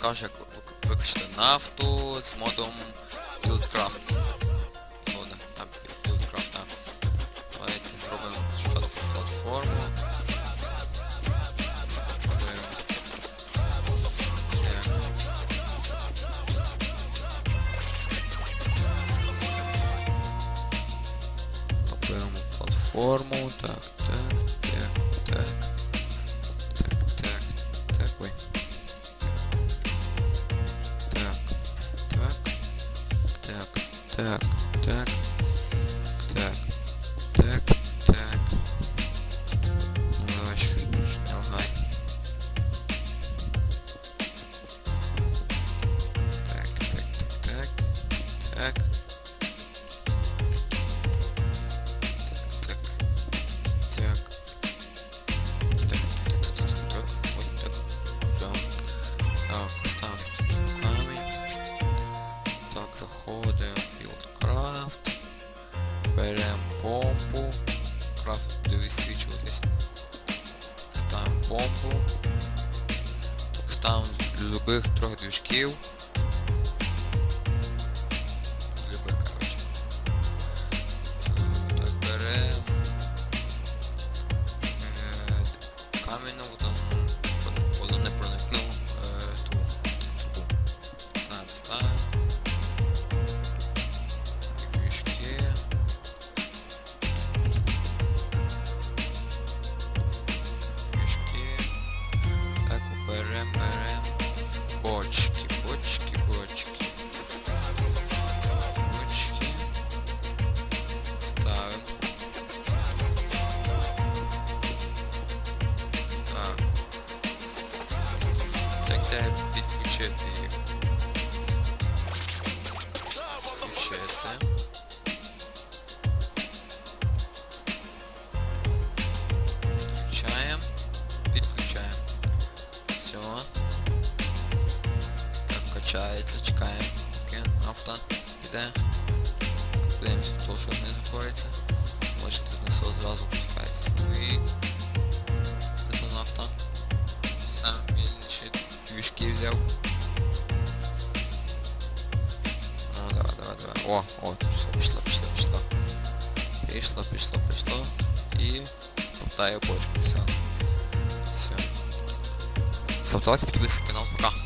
покажу, як вик- виключити нафту з модом BuildCraft. О, да, там BuildCraft, так. Давайте зробимо спочатку платформу. Робимо. Платформу. Так, так, так, так, так, так, так. Ну давай, ш- ш- не лагай. Так, так, так, так, так. Так, Беремо помпу. Крафт буде висвічуватись. Ставимо помпу. Так, ставимо з любих трьох движків. Так, де підключити їх? Включити. Підключаємо. Підключаємо. Все. Так, качається, чекаємо. Поки авто піде. Подивимось до того, що не затвориться. Бачите, насос зразу пускається. Ну і це нафта. Сам більше двіжки взяв. Ну, давай, давай, давай. О, о, пішло, пішло, пішло, пішло. Пішло, пішло, пішло. І повтає бочку, все. Все. Ставте лайк, підписуйтесь на канал, пока.